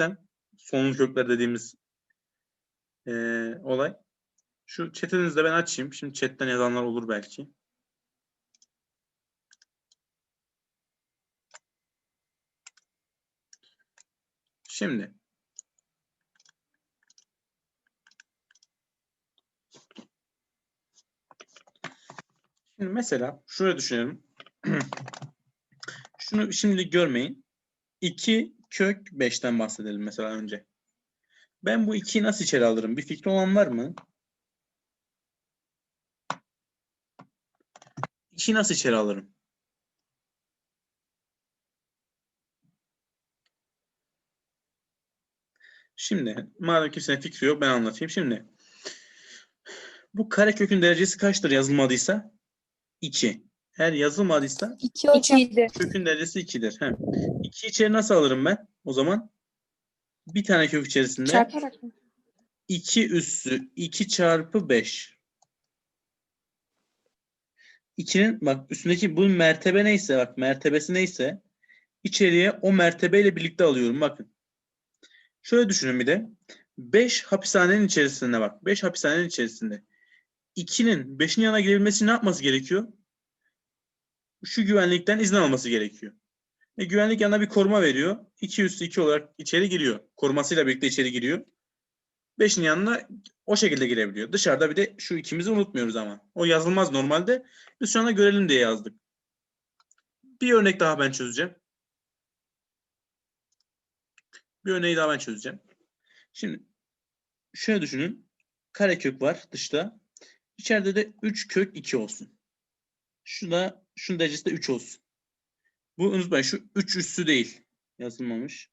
işlem. Sonlu kökler dediğimiz eee, olay. Şu chat'inizi de ben açayım. Şimdi chat'ten yazanlar olur belki. Şimdi Şimdi mesela şöyle düşünelim. Şunu şimdi görmeyin. 2 kök 5'ten bahsedelim mesela önce. Ben bu 2'yi nasıl içeri alırım? Bir fikri olan var mı? 2'yi nasıl içeri alırım? Şimdi madem kimsenin fikri yok ben anlatayım. Şimdi bu karekökün derecesi kaçtır yazılmadıysa? 2. Eğer yazılmadıysa 2 hocam. Kökün derecesi 2'dir. He. 2 içeri nasıl alırım ben? O zaman bir tane kök içerisinde Çarparak mı? 2 üssü 2 çarpı 5. 2'nin bak üstündeki bu mertebe neyse bak mertebesi neyse içeriye o mertebeyle birlikte alıyorum bakın. Şöyle düşünün bir de 5 hapishanenin içerisinde bak 5 hapishanenin içerisinde 2'nin 5'in yanına girebilmesi ne yapması gerekiyor? Şu güvenlikten izin alması gerekiyor. E, güvenlik yanına bir koruma veriyor. 2 üstü 2 olarak içeri giriyor. Korumasıyla birlikte içeri giriyor. 5'in yanına o şekilde girebiliyor. Dışarıda bir de şu ikimizi unutmuyoruz ama. O yazılmaz normalde. Biz şu anda görelim diye yazdık. Bir örnek daha ben çözeceğim. Bir örneği daha ben çözeceğim. Şimdi şöyle düşünün. Karekök var dışta. İçeride de 3 kök 2 olsun. Şu da şunun derecesi de 3 olsun. Bu unutmayın şu 3 üssü değil. Yazılmamış.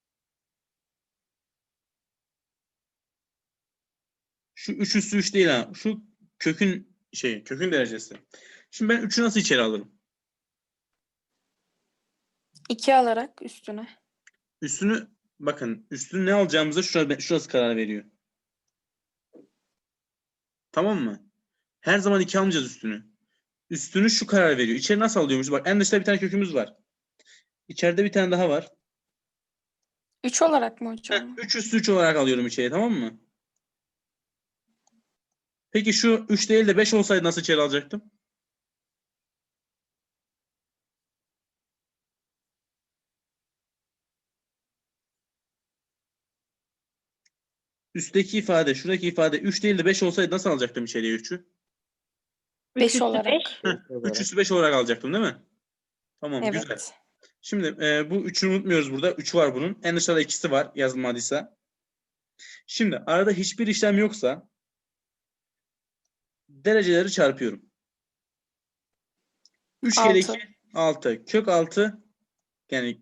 Şu 3 üssü 3 değil ha. Şu kökün şey kökün derecesi. Şimdi ben 3'ü nasıl içeri alırım? 2 alarak üstüne. Üstünü bakın üstünü ne alacağımıza şurası, şurası karar veriyor. Tamam mı? Her zaman 2 almayacağız üstünü. Üstünü şu karar veriyor. İçeri nasıl alıyormuş? Bak en dışta bir tane kökümüz var. İçeride bir tane daha var. 3 olarak mı hocam? 3 üstü 3 olarak alıyorum içeriye tamam mı? Peki şu 3 değil de 5 olsaydı nasıl içeri alacaktım? Üstteki ifade, şuradaki ifade 3 değil de 5 olsaydı nasıl alacaktım içeriye 3'ü? 5 olarak. 3 üstü 5 olarak alacaktım değil mi? Tamam güzel. Evet. Şimdi e, bu 3'ü unutmuyoruz burada. 3 var bunun. En dışarıda ikisi var yazılmadıysa. Şimdi arada hiçbir işlem yoksa dereceleri çarpıyorum. 3 kere Altı. 2 6. Kök 6 yani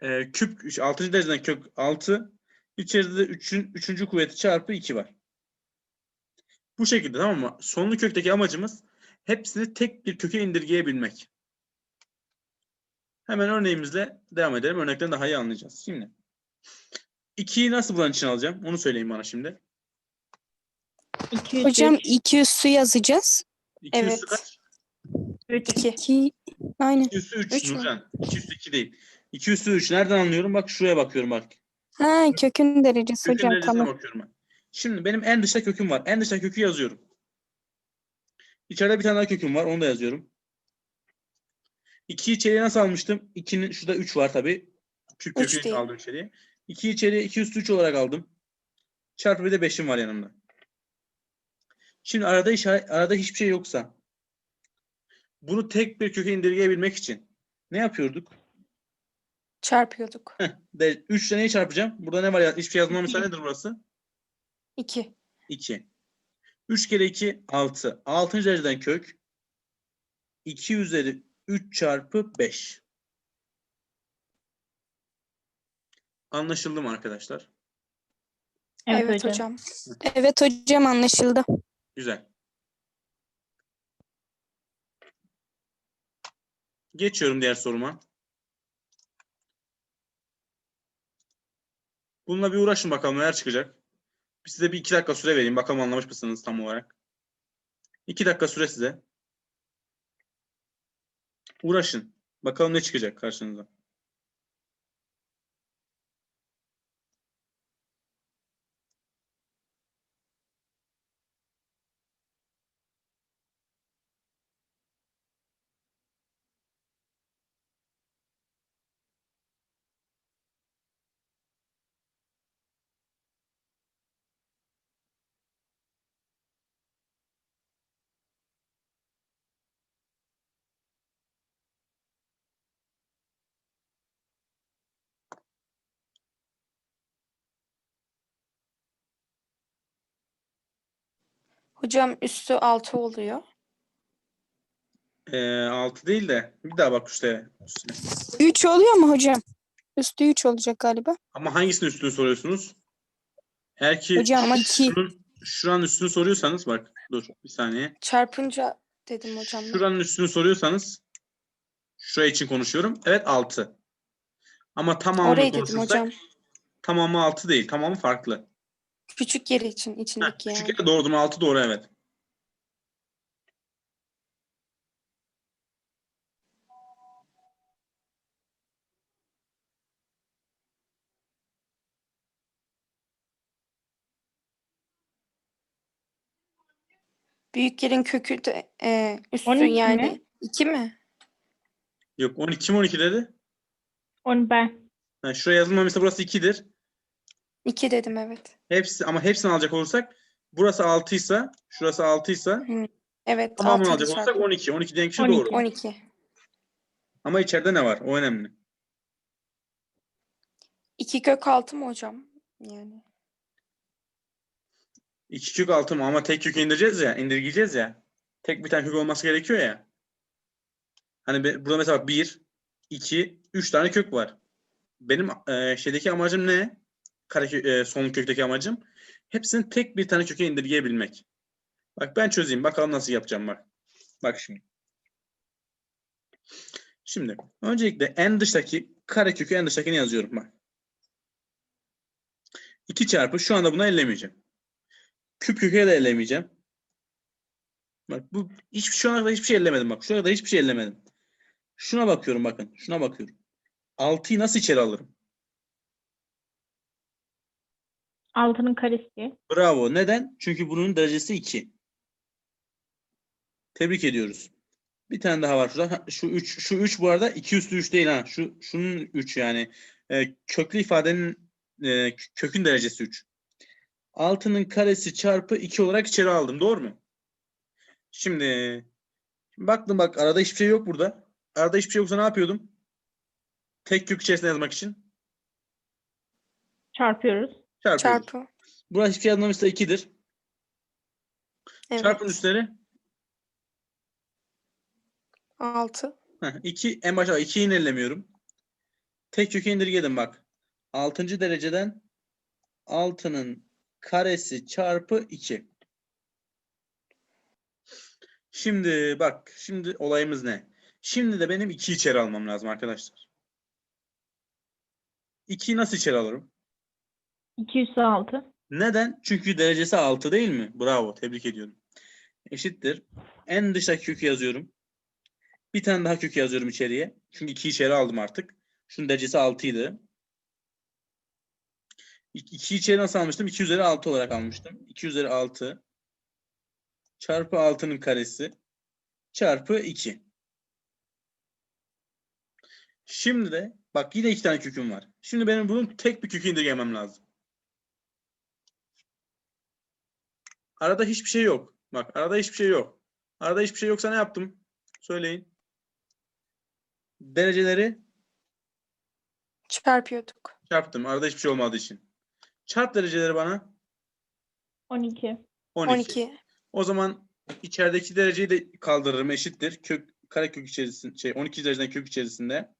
e, küp 6. dereceden kök 6 içeride de 3'ün 3. kuvveti çarpı 2 var. Bu şekilde tamam mı? Sonlu kökteki amacımız hepsini tek bir köke indirgeyebilmek. Hemen örneğimizle devam edelim. Örnekten daha iyi anlayacağız. Şimdi 2'yi nasıl buranın için alacağım? Onu söyleyin bana şimdi. Hocam 2 üssü yazacağız. 2 Evet. üstü kaç? 2. 2 aynen. 2 üstü 3 Üç mü? Nurcan. 2 üstü 2 değil. 2 üstü 3. Nereden anlıyorum? Bak şuraya bakıyorum bak. Ha kökün derecesi Kökün hocam derecesine tamam. bakıyorum ben. Şimdi benim en dışta köküm var. En dışta kökü yazıyorum. İçeride bir tane daha köküm var. Onu da yazıyorum. 2'yi içeriye nasıl almıştım? 2'nin şurada 3 var tabii. Kök Üç değil. aldım içeriye. 2'yi içeriye 2 üstü 3 olarak aldım. Çarpı bir de 5'im var yanımda. Şimdi arada işaret, arada hiçbir şey yoksa bunu tek bir köke indirgeyebilmek için ne yapıyorduk? Çarpıyorduk. De 3 ile neyi çarpacağım? Burada ne var ya? Hiçbir şey yazmamışsa nedir burası? 2. 2. 3 kere 2 6. 6. dereceden kök 2 üzeri 3 çarpı 5. Anlaşıldı mı arkadaşlar? Evet, hocam. Evet hocam anlaşıldı. Güzel. Geçiyorum diğer soruma. Bununla bir uğraşın bakalım neler çıkacak. Size bir iki dakika süre vereyim. Bakalım anlamış mısınız tam olarak. İki dakika süre size. Uğraşın. Bakalım ne çıkacak karşınıza. Hocam üstü 6 oluyor. Ee, 6 değil de bir daha bak üstte. üstüne. 3 oluyor mu hocam? Üstü 3 olacak galiba. Ama hangisinin üstünü soruyorsunuz? Eğer ki Hocam ama iki- şunun, şuranın üstünü soruyorsanız bak dur bir saniye. Çarpınca dedim hocam. ben. Şuranın üstünü soruyorsanız şuraya için konuşuyorum. Evet 6. Ama tamamını Orayı dedim konuşursak hocam. tamamı 6 değil. Tamamı farklı. Küçük yeri için Heh, içindeki yani. küçük yere doğru mu 6 doğru evet. Büyük yerin kökü de e, üstü 12 yani mi? 2 mi? Yok 12 kim 12 dedi? Onu ben. Ha, şuraya yazılmamışsa burası 2'dir. 2 dedim evet. Hepsi ama hepsini alacak olursak burası 6 ise şurası 6 ise Evet. tamamını 6 alacak olursak 12. 12 diyen kişi 12. doğru. 12. Ama içeride ne var? O önemli. 2 kök 6 mı hocam? Yani. 2 kök 6 mı? Ama tek kökü indireceğiz ya, indirgeyeceğiz ya. Tek bir tane kök olması gerekiyor ya. Hani be- burada mesela 1, 2, 3 tane kök var. Benim e, şeydeki amacım ne? Kare, e, son kökteki amacım. Hepsini tek bir tane köke indirgeyebilmek. Bak ben çözeyim. Bakalım nasıl yapacağım bak. Bak şimdi. Şimdi öncelikle en dıştaki kare kökü en dıştakini yazıyorum bak. 2 çarpı şu anda bunu ellemeyeceğim. Küp kökeye de ellemeyeceğim. Bak bu hiç şu ana kadar hiçbir şey ellemedim bak. Şu ana kadar hiçbir şey ellemedim. Şuna bakıyorum bakın. Şuna bakıyorum. 6'yı nasıl içeri alırım? Altının karesi. Bravo. Neden? Çünkü bunun derecesi 2. Tebrik ediyoruz. Bir tane daha var şurada. Şu 3 şu 3 bu arada 2 üstü 3 değil ha. Şu şunun 3 yani. Ee, köklü ifadenin e, kökün derecesi 3. 6'nın karesi çarpı 2 olarak içeri aldım. Doğru mu? Şimdi baktım bak arada hiçbir şey yok burada. Arada hiçbir şey yoksa ne yapıyordum? Tek kök içerisine yazmak için Çarpıyoruz. Çarpıyordum. Çarpı. Burası hiçbir şey yazmamışsa 2'dir. Evet. Çarpın üstleri. 6. Heh, 2 en başta 2'yi indirlemiyorum. Tek kökü indirgedim bak. 6. dereceden 6'nın karesi çarpı 2. Şimdi bak şimdi olayımız ne? Şimdi de benim 2'yi içeri almam lazım arkadaşlar. 2'yi nasıl içeri alırım? 2 üssü 6. Neden? Çünkü derecesi 6 değil mi? Bravo. Tebrik ediyorum. Eşittir. En dıştaki kökü yazıyorum. Bir tane daha kök yazıyorum içeriye. Çünkü 2'yi içeri aldım artık. Şunun derecesi 6 idi. 2'yi içeri nasıl almıştım? 2 üzeri 6 olarak almıştım. 2 üzeri 6 çarpı 6'nın karesi çarpı 2. Şimdi de bak yine iki tane köküm var. Şimdi benim bunun tek bir kökü indirgemem lazım. Arada hiçbir şey yok. Bak arada hiçbir şey yok. Arada hiçbir şey yoksa ne yaptım? Söyleyin. Dereceleri Çarpıyorduk. çarptım. Arada hiçbir şey olmadığı için. Çarp dereceleri bana 12. 12. 12. O zaman içerideki dereceyi de kaldırırım eşittir. Kök karekök içerisinde şey 12 dereceden kök içerisinde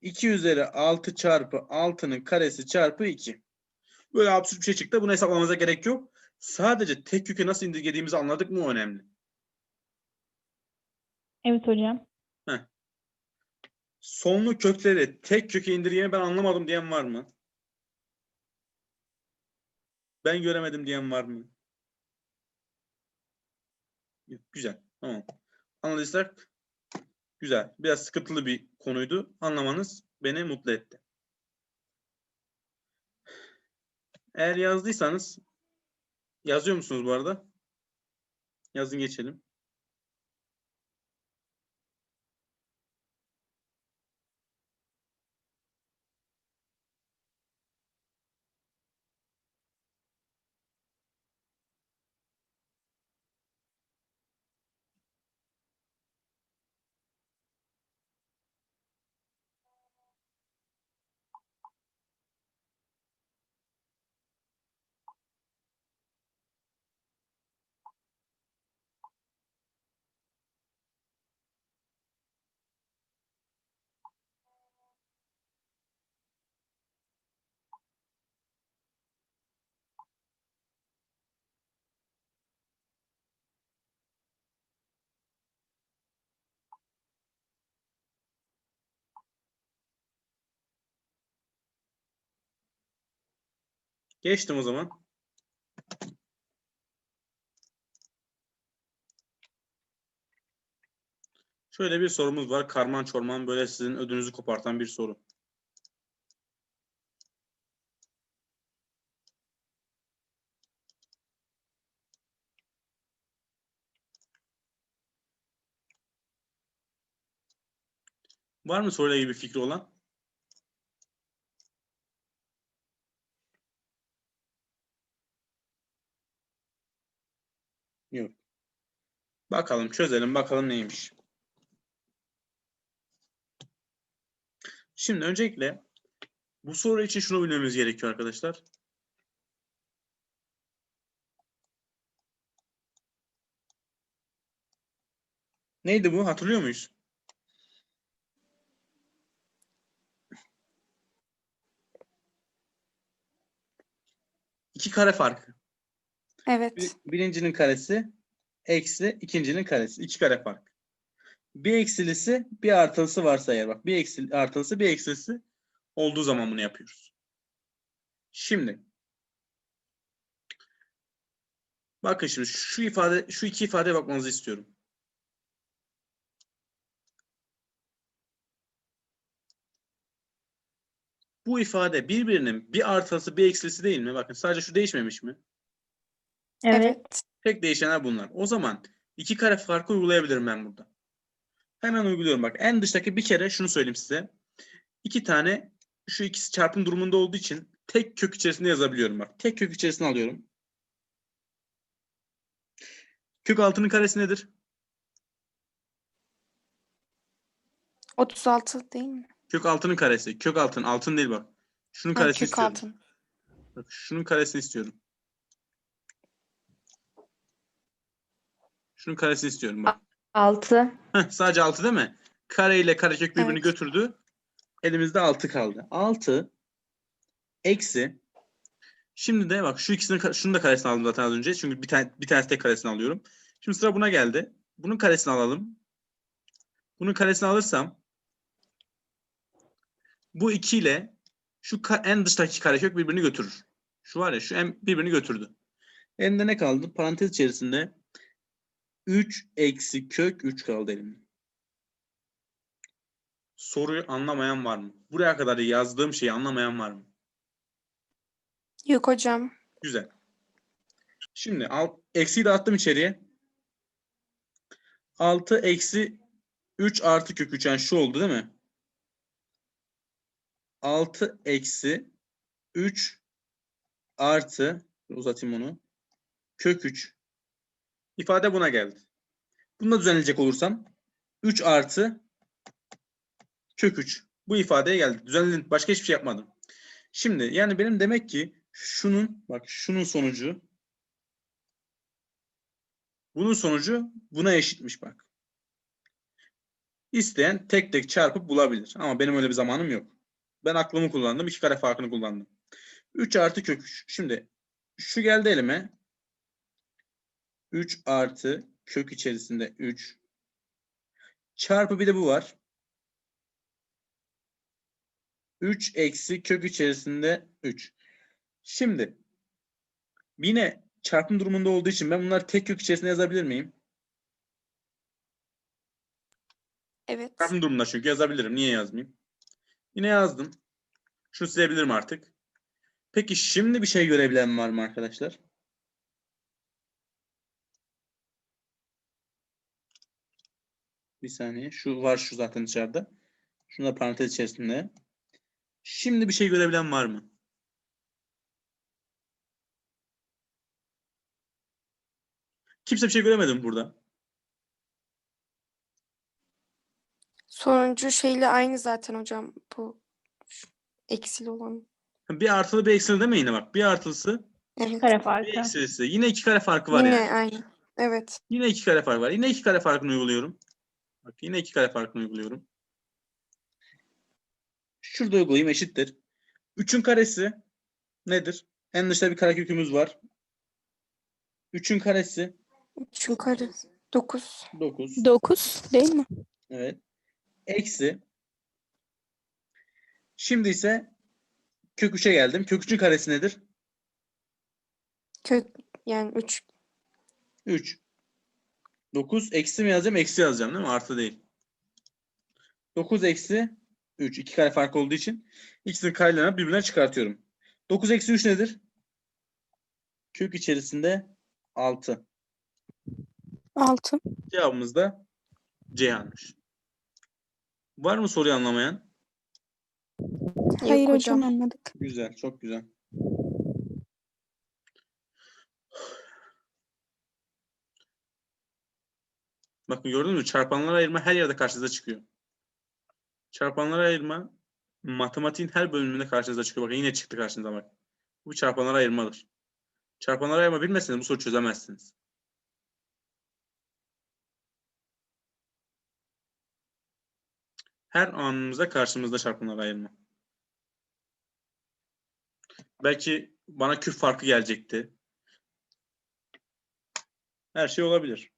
2 üzeri 6 çarpı 6'nın karesi çarpı 2. Böyle absürt bir şey çıktı. Bunu hesaplamamıza gerek yok. Sadece tek köke nasıl indirgediğimizi anladık mı önemli. Evet hocam. Sonlu kökleri tek köke indirgemi ben anlamadım diyen var mı? Ben göremedim diyen var mı? Güzel. Tamam. Anladıysak güzel. Biraz sıkıntılı bir konuydu. Anlamanız beni mutlu etti. Eğer yazdıysanız yazıyor musunuz bu arada? Yazın geçelim. Geçtim o zaman. Şöyle bir sorumuz var. Karman çorman böyle sizin ödünüzü kopartan bir soru. Var mı soruyla ilgili bir fikri olan? Yok. Bakalım çözelim bakalım neymiş. Şimdi öncelikle bu soru için şunu bilmemiz gerekiyor arkadaşlar. Neydi bu? Hatırlıyor muyuz? İki kare farkı. Evet. Bir- birincinin karesi eksi ikincinin karesi. İki kare fark. Bir eksilisi bir artılısı varsa eğer bak bir eksil artılısı bir eksilisi olduğu zaman bunu yapıyoruz. Şimdi bakın şimdi şu ifade şu iki ifadeye bakmanızı istiyorum. Bu ifade birbirinin bir artılısı bir eksilisi değil mi? Bakın sadece şu değişmemiş mi? Evet. Evet. Tek değişenler bunlar. O zaman iki kare farkı uygulayabilirim ben burada. Hemen uyguluyorum bak. En dıştaki bir kere şunu söyleyeyim size. İki tane şu ikisi çarpım durumunda olduğu için tek kök içerisinde yazabiliyorum bak. Tek kök içerisine alıyorum. Kök altının karesi nedir? 36 değil mi? Kök altının karesi. Kök altın. Altın değil bak. Şunun Ha, karesini kök istiyorum. altın. Bak, şunun karesini istiyorum. Şunun karesini istiyorum bak. 6. Heh, sadece 6 değil mi? Kare ile karekök birbirini Evet. götürdü. Elimizde 6 kaldı. 6 eksi Şimdi de bak şu ikisini şunu da karesini aldım zaten az önce. Çünkü bir tane bir tanesi tek karesini alıyorum. Şimdi sıra buna geldi. Bunun karesini alalım. Bunun karesini alırsam bu 2 ile şu en dıştaki karekök birbirini götürür. Şu var ya şu en birbirini götürdü. Elinde ne kaldı? Parantez içerisinde 3 eksi kök 3 kaldı elimde. Soruyu anlamayan var mı? Buraya kadar yazdığım şeyi anlamayan var mı? Yok hocam. Güzel. Şimdi alt, eksiyi de attım içeriye. 6 eksi 3 artı kök 3 yani şu oldu değil mi? 6 eksi 3 artı uzatayım onu. Kök 3. İfade buna geldi. Bunu da düzenleyecek olursam 3 artı kök 3. Bu ifadeye geldi. Düzenledim. Başka hiçbir şey yapmadım. Şimdi yani benim demek ki şunun bak şunun sonucu bunun sonucu buna eşitmiş bak. İsteyen tek tek çarpıp bulabilir. Ama benim öyle bir zamanım yok. Ben aklımı kullandım. iki kare farkını kullandım. 3 artı kök 3. Şimdi şu geldi elime. 3 artı kök içerisinde 3. Çarpı bir de bu var. 3 eksi kök içerisinde 3. Şimdi yine çarpım durumunda olduğu için ben bunları tek kök içerisinde yazabilir miyim? Evet. Çarpım durumunda çünkü yazabilirim. Niye yazmayayım? Yine yazdım. Şunu silebilirim artık. Peki şimdi bir şey görebilen var mı arkadaşlar? Bir saniye. Şu var şu zaten dışarıda. Şunu da parantez içerisinde. Şimdi bir şey görebilen var mı? Kimse bir şey göremedi mi burada? Sonuncu şeyle aynı zaten hocam. Bu eksili olan. Bir artılı bir eksili değil mi yine bak? Bir artılısı Evet. Kare bir farkı. eksilisi. Yine iki kare farkı var Yine yani. aynı. Evet. Yine iki kare fark var. Yine iki kare farkını uyguluyorum. Bak yine iki kare farkını uyguluyorum. Şurada uygulayayım eşittir. 3'ün karesi nedir? En dışta bir karekökümüz var. 3'ün karesi 3'ün karesi. 9. 9. 9 değil mi? Evet. Eksi. Şimdi ise kök 3'e geldim. Kök 3'ün karesi nedir? Kök yani 3 3. 9 eksi mi yazacağım? Eksi yazacağım değil mi? Artı değil. 9 eksi 3. 2 kare fark olduğu için ikisinin karelerini birbirine çıkartıyorum. 9 eksi 3 nedir? Kök içerisinde 6. 6. Cevabımız da Ceyhan'mış. Var mı soruyu anlamayan? Hayır hocam hocam. anladık. Güzel, çok güzel. Bakın gördünüz mü? Çarpanlara ayırma her yerde karşınıza çıkıyor. Çarpanlara ayırma matematiğin her bölümünde karşınıza çıkıyor. Bakın yine çıktı karşınıza bak. Bu çarpanlara ayırmadır. Çarpanlara ayırma bilmezseniz bu soru çözemezsiniz. Her anımızda karşımızda çarpanlara ayırma. Belki bana küp farkı gelecekti. Her şey olabilir.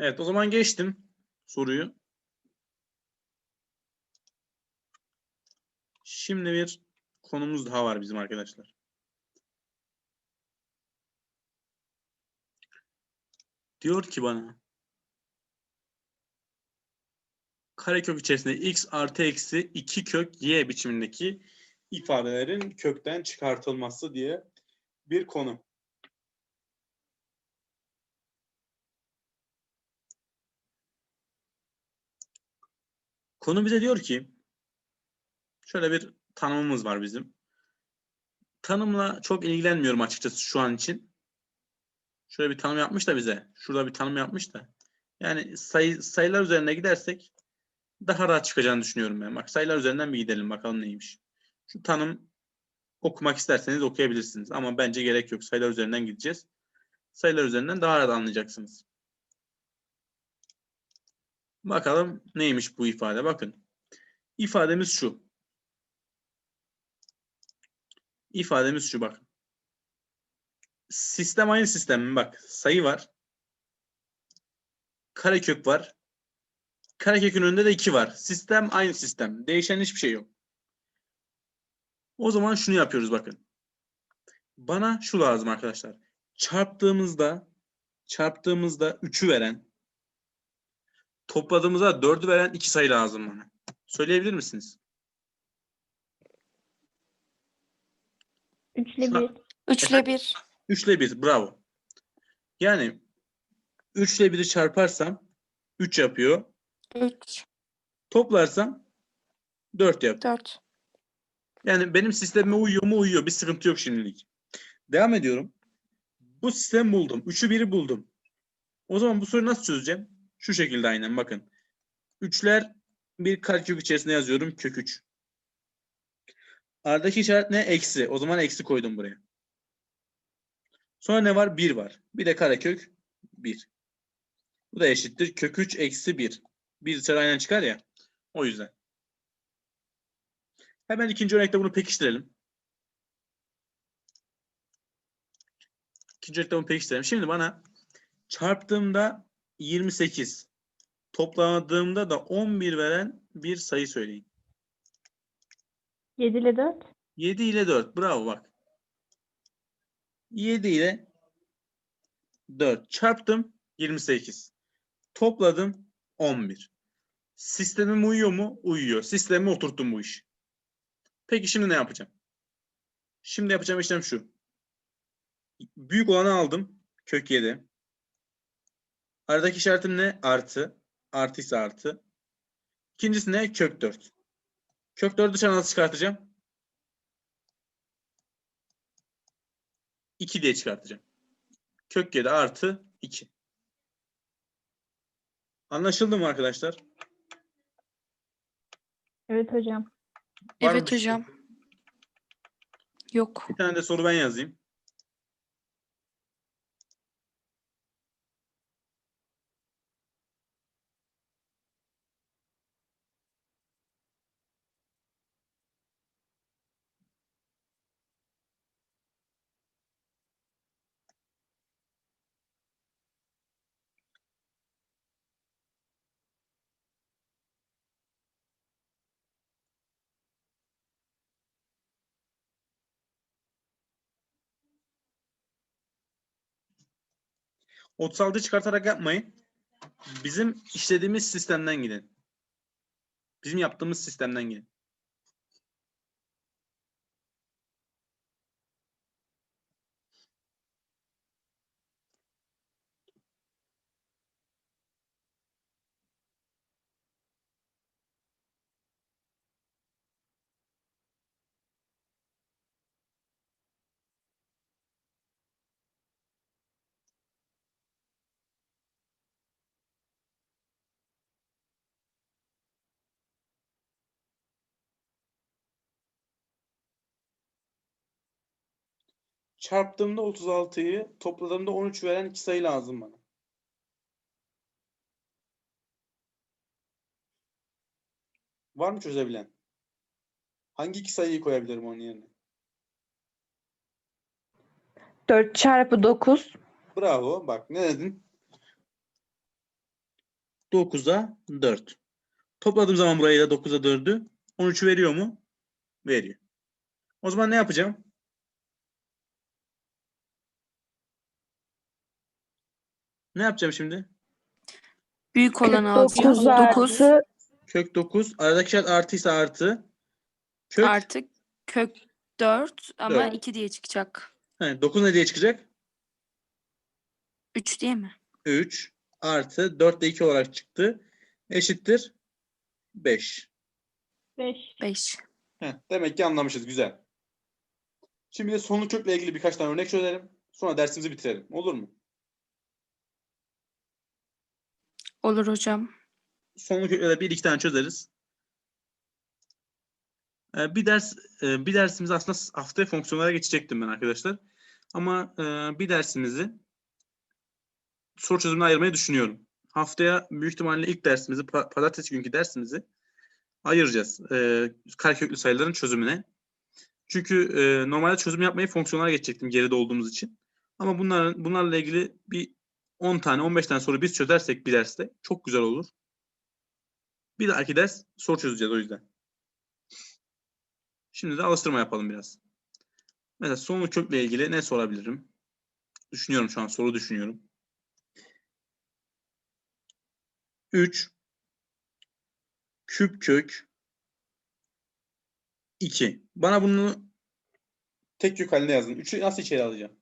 Evet, o zaman geçtim soruyu. Şimdi bir konumuz daha var bizim arkadaşlar. Diyor ki bana karekök içerisinde x artı eksi 2 kök y biçimindeki ifadelerin kökten çıkartılması diye bir konu. Konu bize diyor ki şöyle bir tanımımız var bizim. Tanımla çok ilgilenmiyorum açıkçası şu an için. Şöyle bir tanım yapmış da bize. Şurada bir tanım yapmış da. Yani sayı, sayılar üzerine gidersek daha rahat çıkacağını düşünüyorum ben. Bak sayılar üzerinden bir gidelim bakalım neymiş. Şu tanım okumak isterseniz okuyabilirsiniz. Ama bence gerek yok. Sayılar üzerinden gideceğiz. Sayılar üzerinden daha rahat anlayacaksınız. Bakalım neymiş bu ifade. Bakın. İfademiz şu. İfademiz şu bak. Sistem aynı sistem mi? Bak sayı var. Karekök var. Karekökün önünde de 2 var. Sistem aynı sistem. Değişen hiçbir şey yok. O zaman şunu yapıyoruz bakın. Bana şu lazım arkadaşlar. Çarptığımızda çarptığımızda 3'ü veren topladığımızda 4'ü veren iki sayı lazım bana. Söyleyebilir misiniz? 3 ile Şu 1. an- 3 ile 1 3 ile 1. Bravo. Yani 3 ile 1'i çarparsam 3 yapıyor. 3 Toplarsam 4 yapıyor. 4 Yani benim sistemime uyuyor mu uyuyor. Bir sıkıntı yok şimdilik. Devam ediyorum. Bu sistemi buldum. 3'ü 1'i buldum. O zaman bu soruyu nasıl çözeceğim? Şu şekilde aynen bakın. 3'ler bir karekök içerisinde yazıyorum. Kök 3. Aradaki işaret ne? Eksi. O zaman eksi koydum buraya. Sonra ne var? 1 var. Bir de karekök 1. Bu da eşittir. Kök 3 eksi 1. 1 dışarı aynen çıkar ya. O yüzden. Hemen ikinci örnekte bunu pekiştirelim. İkinci örnekte bunu pekiştirelim. Şimdi bana çarptığımda 28, topladığımda da 11 veren bir sayı söyleyin. 7 ile 4. 7 ile 4. Bravo bak. 7 ile 4 çarptım 28. Topladım 11. Sistemim uyuyor mu? Uyuyor. Sisteme oturttum bu iş. Peki şimdi ne yapacağım? Şimdi yapacağım işlem şu. Büyük olanı aldım. Kök 7. Aradaki işaretim ne? Artı. Artıysa artı. İkincisi ne? Kök 4. Kök 4'ü dışarı nasıl çıkartacağım? 2 diye çıkartacağım. Kök 7 artı 2. Anlaşıldı mı arkadaşlar? Evet hocam. Var mı Evet bir şey? hocam. Yok. Bir tane de soru ben yazayım. 36 çıkartarak yapmayın. Bizim işlediğimiz sistemden gidin. Bizim yaptığımız sistemden gidin. Çarptığımda 36'yı, topladığımda 13 veren iki sayı lazım bana. Var mı çözebilen? Hangi iki sayıyı koyabilirim onun yerine? 4 çarpı 9. Bravo. Bak ne dedin? 9'a 4. Topladığım zaman burayı da 9'a 4'ü 13 veriyor mu? Veriyor. O zaman ne yapacağım? Ne yapacağım şimdi? Büyük olanı Kök alacağız. 9 9 artı Kök 9. Aradaki şart artıysa artı. Kök. artı kök 4 ama Dört. 2 diye çıkacak. He, 9 ne diye çıkacak? 3 değil mi? 3 artı 4 de 2 olarak çıktı. Eşittir 5. 5. 5. Heh, demek ki anlamışız. Güzel. Şimdi de sonlu kökle ilgili birkaç tane örnek çözelim. Sonra dersimizi bitirelim. Olur mu? Olur hocam. Sonlu kökle de bir iki tane çözeriz. Ee, bir ders e, bir dersimiz aslında haftaya fonksiyonlara geçecektim ben arkadaşlar. Ama e, bir dersimizi soru çözümüne ayırmayı düşünüyorum. Haftaya büyük ihtimalle ilk dersimizi pa- pazartesi günkü dersimizi ayıracağız. E, kareköklü sayıların çözümüne. Çünkü e, normalde çözüm yapmayı fonksiyonlara geçecektim geride olduğumuz için. Ama bunların bunlarla ilgili bir 10 tane 15 tane soru biz çözersek bir derste çok güzel olur. Bir dahaki ders soru çözeceğiz o yüzden. Şimdi de alıştırma yapalım biraz. Mesela sonlu kökle ilgili ne sorabilirim? Düşünüyorum şu an soru düşünüyorum. 3 küp kök 2. Bana bunu tek kök halinde yazın. 3'ü nasıl içeri alacağım?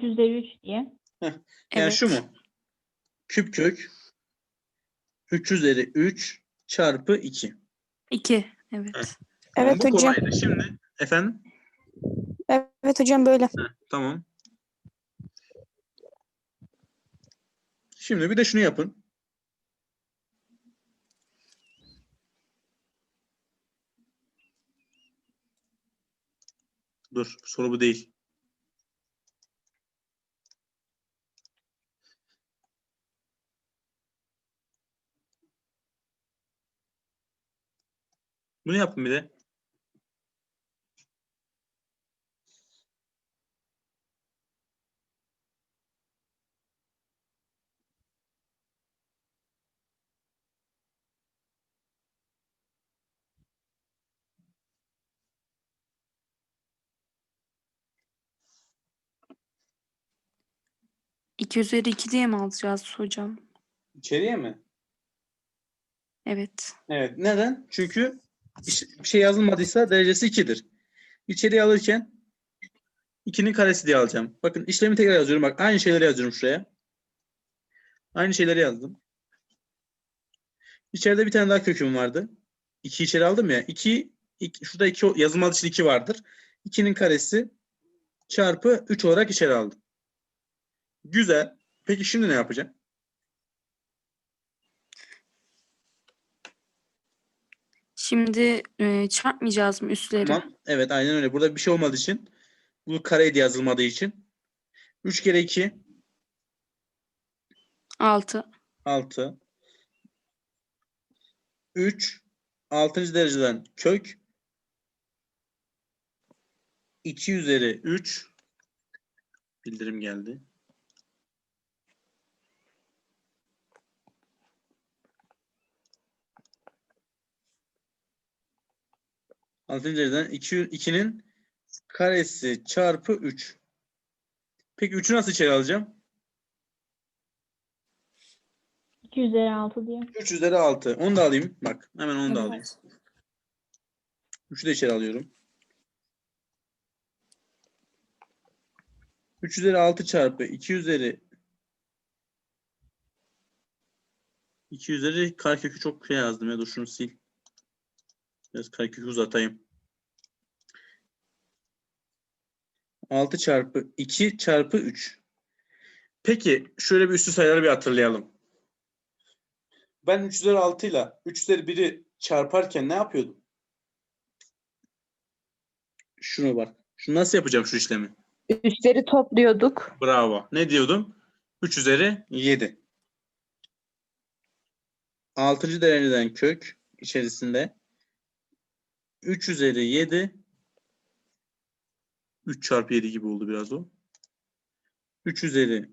3 üzeri 3 diye. Yani Evet. şu mu? Küp kök 3 üzeri 3 çarpı 2. 2. Evet. Tamam, Evet bu hocam. kolaydı. Şimdi efendim? Evet hocam böyle. Tamam. Şimdi bir de şunu yapın. Dur, soru bu değil. Bunu yapın bir de. İki üzeri 2 diye mi alacağız hocam? İçeriye mi? Evet. Evet. Neden? Çünkü bir şey yazılmadıysa derecesi 2'dir. İçeriye alırken 2'nin karesi diye alacağım. Bakın işlemi tekrar yazıyorum. Bak aynı şeyleri yazıyorum şuraya. Aynı şeyleri yazdım. İçeride bir tane daha köküm vardı. 2 içeri aldım ya. 2, şurada 2 yazılmadığı için 2 vardır. 2'nin karesi çarpı 3 olarak içeri aldım. Güzel. Peki şimdi ne yapacağım? Şimdi e, çarpmayacağız mı üstleri? Tamam. Evet aynen öyle. Burada bir şey olmadığı için bu kareydi yazılmadığı için 3 kere 2 6. 6 3 6. dereceden kök 2 üzeri 3 bildirim geldi. 2, 2'nin karesi çarpı 3. Peki 3'ü nasıl içeri alacağım? 2 üzeri 6 diye. 3 üzeri 6. Onu da alayım. Bak hemen onu da alayım. Evet. 3'ü de içeri alıyorum. 3 üzeri 6 çarpı 2 üzeri 2 üzeri karekökü çok şey yazdım ya. Dur şunu sil. Biraz karekökü uzatayım. 6 çarpı 2 çarpı 3. Peki şöyle bir üstü sayıları bir hatırlayalım. Ben 3 üzeri 6 ile 3 üzeri 1'i çarparken ne yapıyordum? Şuna bak. Şunu nasıl yapacağım şu işlemi? Üstleri topluyorduk. Bravo. Ne diyordum? 3 üzeri 7. 6. dereceden kök içerisinde 3 üzeri 7 3 çarpı 7 gibi oldu biraz o. 3 üzeri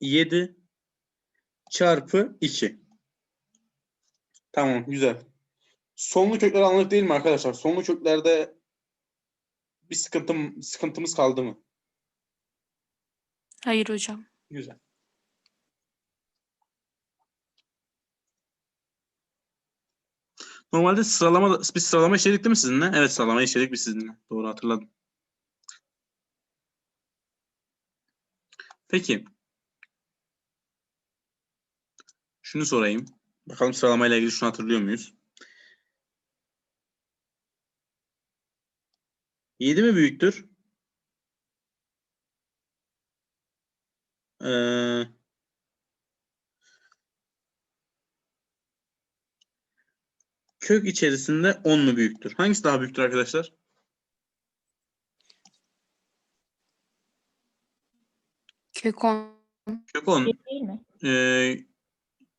7 çarpı 2. Tamam güzel. Sonlu kökler anladık değil mi arkadaşlar? Sonlu köklerde bir sıkıntım, sıkıntımız kaldı mı? Hayır hocam. Güzel. Normalde sıralama biz sıralama işledik değil mi sizinle? Evet sıralama işledik biz sizinle. Doğru hatırladım. Peki. Şunu sorayım. Bakalım sıralamayla ilgili şunu hatırlıyor muyuz? 7 mi büyüktür? Ee, kök içerisinde 10 mu büyüktür? Hangisi daha büyüktür arkadaşlar? Kök 10. Kök 10. Bir değil mi? Ee,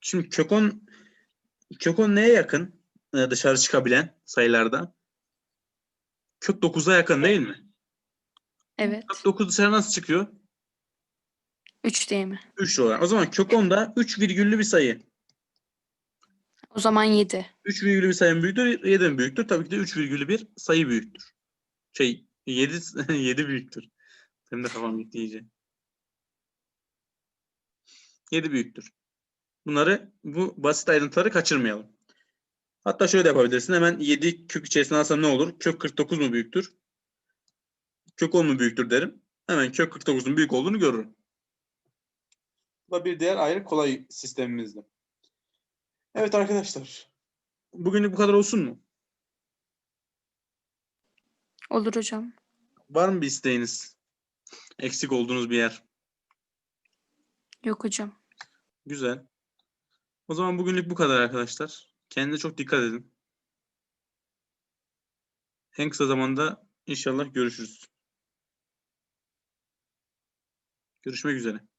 şimdi kök 10 kök 10 neye yakın? Ee, dışarı çıkabilen sayılarda. Kök 9'a yakın değil mi? Evet. Kök 9 dışarı nasıl çıkıyor? 3 değil mi? 3 olarak. O zaman kök 10 da 3 virgüllü bir sayı. O zaman 7. 3 virgülü bir sayı büyüktür, 7 mi büyüktür? Tabii ki de 3 virgülü bir sayı büyüktür. Şey 7 7 büyüktür. Benim de kafam gitti iyice. 7 büyüktür. Bunları bu basit ayrıntıları kaçırmayalım. Hatta şöyle de yapabilirsin. Hemen 7 kök içerisine alsam ne olur? Kök 49 mu büyüktür? Kök 10 mu büyüktür derim. Hemen kök 49'un büyük olduğunu görürüm. Bu da bir diğer ayrı kolay sistemimizdi. Evet arkadaşlar. Bugünlük bu kadar olsun mu? Olur hocam. Var mı bir isteğiniz? Eksik olduğunuz bir yer. Yok hocam. Güzel. O zaman bugünlük bu kadar arkadaşlar. Kendinize çok dikkat edin. En kısa zamanda inşallah görüşürüz. Görüşmek üzere.